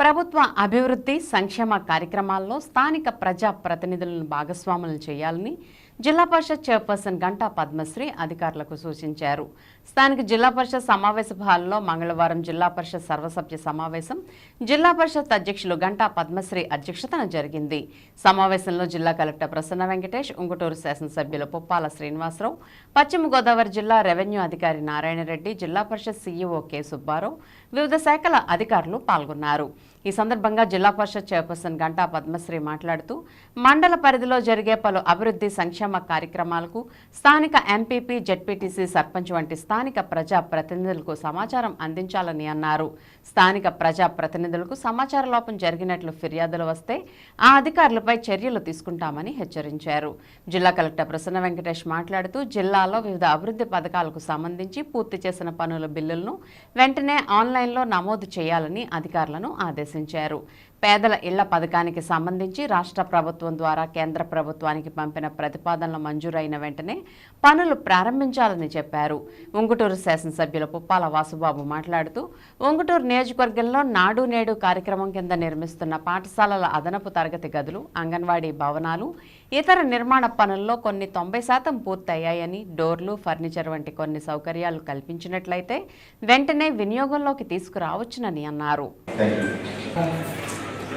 ప్రభుత్వ అభివృద్ధి సంక్షేమ కార్యక్రమాల్లో స్థానిక ప్రజా ప్రతినిధులను భాగస్వాములను చేయాలని జిల్లా పరిషత్ చైర్పర్సన్ గంటా పద్మశ్రీ అధికారులకు సూచించారు. స్థానిక జిల్లా పరిషత్ సమావేశ హాల్లో మంగళవారం జిల్లా పరిషత్ సర్వసభ్య సమావేశం. జిల్లా పరిషత్ అధ్యక్షులు గంటా పద్మశ్రీ అధ్యక్షతన జరిగింది. సమావేశంలో జిల్లా కలెక్టర్ ప్రసన్న వెంకటేష్ ఉంగుటూరు శాసనసభ్యులు పుప్పాల శ్రీనివాసరావు పశ్చిమ గోదావరి జిల్లా రెవెన్యూ అధికారి నారాయణరెడ్డి జిల్లా పరిషత్ సీఈఓ కె. సుబ్బారావు వివిధ శాఖల అధికారులు పాల్గొన్నారు. ఈ సందర్భంగా జిల్లా పరిషత్ చైర్పర్సన్ గంటా పద్మశ్రీ మాట్లాడుతూ మండల పరిధిలో జరిగే పలు అభివృద్ధి సంక్షేమ కార్యక్రమాలకు స్థానిక ఎంపీపీ జెడ్పీటీసీ సర్పంచ్ వంటి స్థానిక ప్రజా ప్రతినిధులకు సమాచారం అందించాలని అన్నారు. స్థానిక ప్రజా ప్రతినిధులకు సమాచార లోపం జరిగినట్లు ఫిర్యాదులు వస్తే ఆ అధికారులపై చర్యలు తీసుకుంటామని హెచ్చరించారు. జిల్లా కలెక్టర్ ప్రసన్న వెంకటేష్ మాట్లాడుతూ జిల్లాలో వివిధ అభివృద్ధి పథకాలకు సంబంధించి పూర్తి చేసిన పనుల బిల్లులను వెంటనే ఆన్లైన్లో నమోదు చేయాలని అధికారులను ఆదేశించారు. పేదల ఇళ్ళ పథకానికి సంబంధించి రాష్ట్ర ప్రభుత్వం ద్వారా కేంద్ర ప్రభుత్వానికి పంపిన ప్రతిపాదనలు మంజూరైన వెంటనే పనులు ప్రారంభించాలని చెప్పారు. ఉంగుటూరు శాసనసభ్యులు పుప్పాల వాసుబాబు మాట్లాడుతూ ఉంగుటూరు నియోజకవర్గంలో నాడు నేడు కార్యక్రమం కింద నిర్మిస్తున్న పాఠశాలల అదనపు తరగతి గదులు అంగన్వాడీ భవనాలు ఇతర నిర్మాణ పనుల్లో కొన్ని తొంభై శాతం పూర్తయ్యాయని డోర్లు ఫర్నిచర్ వంటి కొన్ని సౌకర్యాలు కల్పించినట్లయితే వెంటనే వినియోగంలోకి తీసుకురావచ్చునని అన్నారు.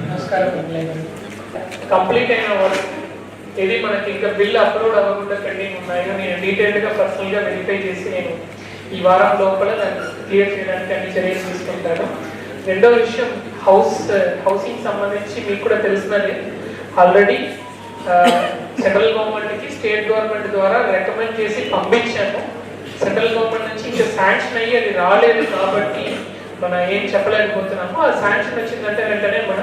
నమస్కారం కంప్లీట్ అయిన వర్క్. ఇది మనకి ఇంకా బిల్ అప్లోడ్ అవ్వకుండా పెండింగ్ ఉన్నాయో నేను డీటెయిల్డ్గా పర్సనల్గా వెరిఫై చేసి నేను ఈ వారం లోపల దాన్ని క్లియర్ చేయడానికి అన్ని చర్యలు తీసుకుంటాను. రెండో విషయం హౌస్ హౌసింగ్ సంబంధించి మీకు కూడా తెలిసినది ఆల్రెడీ సెంట్రల్ గవర్నమెంట్కి స్టేట్ గవర్నమెంట్ ద్వారా రికమెండ్ చేసి పంపించాము సెంట్రల్ గవర్నమెంట్ నుంచి ఇంకా శాంక్షన్ అయ్యి అది రాలేదు కాబట్టి మనం ఏం చెప్పలేకపోతున్నామో ఆ శాంక్షన్ వచ్చిందంటే వెంటనే మన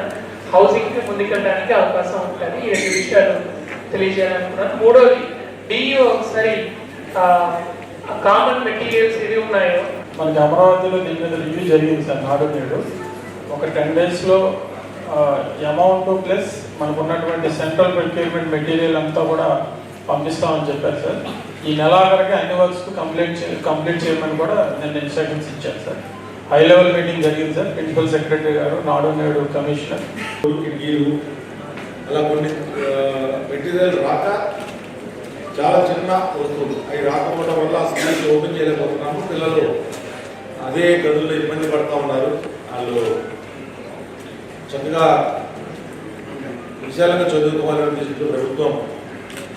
హౌసింగ్కి ముందుకెళ్ళడానికి అవకాశం ఉంటుంది. ఈ రెండు విషయాలు తెలియజేయాలనుకున్నాను. మూడోది డిఈఓ ఒకసారి కామన్ మెటీరియల్స్ ఏవి ఉన్నాయో? మనకి అమరావతిలో దీని మీద రివ్యూ జరిగింది సార్ నాడు నేడు. ఒక టెన్ డేస్లో అమౌంట్ ప్లస్ మనకు ఉన్నటువంటి సెంట్రల్ ప్రొక్యూర్మెంట్ మెటీరియల్ అంతా కూడా పంపిస్తామని చెప్పారు సార్. ఈ నెలాఖరికి అన్ని వర్క్స్ కంప్లీట్ కంప్లీట్ చేయమని కూడా నేను ఇన్స్ట్రక్షన్స్ ఇచ్చాను సార్. హై లెవెల్ మీటింగ్ జరిగింది సార్ ప్రిన్సిపల్ సెక్రటరీ గారు నాడు నేడు కమిషనర్ కిటికీలు అలా కొన్ని మెటీరియల్ రాక చాలా చిన్న వస్తువులు. అవి రాకపోవడం వల్ల స్కూల్స్ ఓపెన్ చేయలేకపోతున్నాము. పిల్లలు అదే గదుల్లో ఇబ్బంది పడుతూ ఉన్నారు. వాళ్ళు చక్కగా విశాలంగా చదువుకోవాలని ఉద్దేశంతో ప్రభుత్వం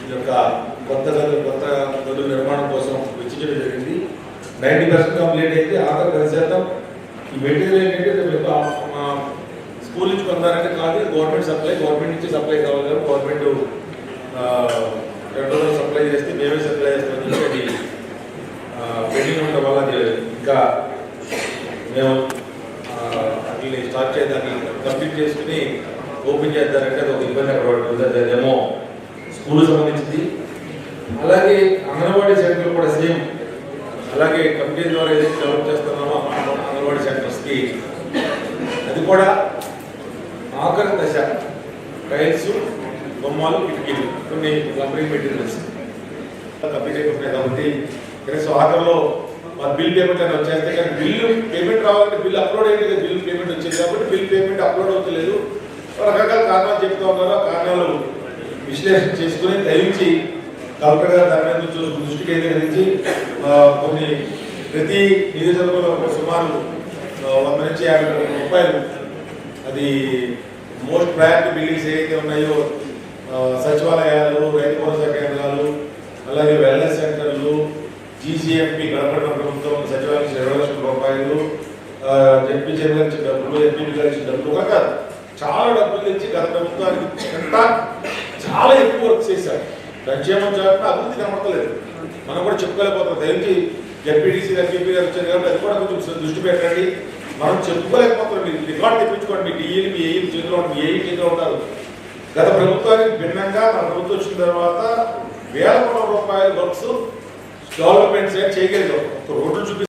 ఈ యొక్క కొత్త గదులు కొత్త గదుల నిర్మాణం కోసం వెచ్చించడం జరిగింది. నైంటీ పర్సెంట్ కంప్లీట్ అయితే ఆఖరి పది శాతం ఈ మెటీరియల్ ఏంటంటే రేపు స్కూల్ నుంచి పొందారంటే కాదు గవర్నమెంట్ సప్లై గవర్నమెంట్ నుంచి సప్లై కావాలి కదా గవర్నమెంట్ పెట్రోల్ సప్లై చేస్తే మేమే సప్లై చేస్తామని చెప్పి అది పెండింగ్ ఉండడం వల్ల అది ఇంకా మేము అట్లని స్టార్ట్ చేయడానికి కంప్లీట్ చేసుకుని ఓపెన్ చేద్దారంటే అది ఒక ఇబ్బంది అక్కడ పడుతుంది. అది అదేమో స్కూల్ సంబంధించింది. అలాగే అంగన్వాడీ సెంటర్ కూడా సేమ్. అలాగే కంపెనీ ద్వారా ఏదైతే డెవలప్ చేస్తున్నామో అంగన్వాడీ సెంటర్స్కి అది కూడా ఆఖరి దశ. టైల్స్ బొమ్మలు కిటికీలు. కొన్ని లంబరింగ్ మెటీరియల్స్. కంప్లీట్ అయిపోతున్నాయి కాబట్టి కనీసం ఆఖరిలో మా బిల్ పేమెంట్ అని వచ్చేస్తే కానీ బిల్లు పేమెంట్ రావాలంటే బిల్ అప్లోడ్ అయ్యేది బిల్ పేమెంట్ వచ్చింది కాబట్టి బిల్ పేమెంట్ అప్లోడ్ అవుతలేదు. రకరకాల కారణాలు చెప్తూ ఉన్నారు ఆ కారణాలు విశ్లేషణ చేసుకుని దయించి కలెక్టర్ గారు దాని మీద దృష్టి కేంద్రీకరించి కొన్ని ప్రతి నియోజకవర్గంలో ఒక సుమారు వంద నుంచి యాభై కోట్ల రూపాయలు అది మోస్ట్ ప్రయారిటీ బిల్డింగ్స్ ఏవైతే ఉన్నాయో సచివాలయాలు రైతు భరోసా కేంద్రాలు అలాగే వెల్నెస్ సెంటర్లు జీసీఎంపీ గడపడ ప్రభుత్వం సచివాలయం ఇరవై లక్షల రూపాయలు జడ్పీ చైర్మన్ ఇచ్చిన డబ్బులు ఎంపీ గారు ఇచ్చిన డబ్బులు కాక చాలా డబ్బులు తెచ్చి గత ప్రభుత్వానికి చాలా ఎక్కువ వర్క్ చేశారు. సంక్షేమం చేయాలంటే అభివృద్ధి కనబడతలేదు. మనం కూడా చెప్పుకోలేకపోతాం దయచేసి జడ్పీటీసీ గారు ఎంపీ గారు వచ్చారు కాబట్టి అది కూడా కొంచెం దృష్టి పెట్టండి. మనం చెప్పుకోలేకపోతున్నాం మీరు. రికార్డు తెప్పించుకోండి. మీ డిఈలు మీ ఏఈలు చేతిలో మీ ఏఈ చేతిలో ఉంటారు. గత ప్రభుత్వానికి భిన్నంగా మన ప్రభుత్వం వచ్చిన తర్వాత వేల కోట్ల రూపాయల వర్క్స్ డెవలప్మెంట్స్ చేయగలిగాం. ఒక రోడ్లు చూపి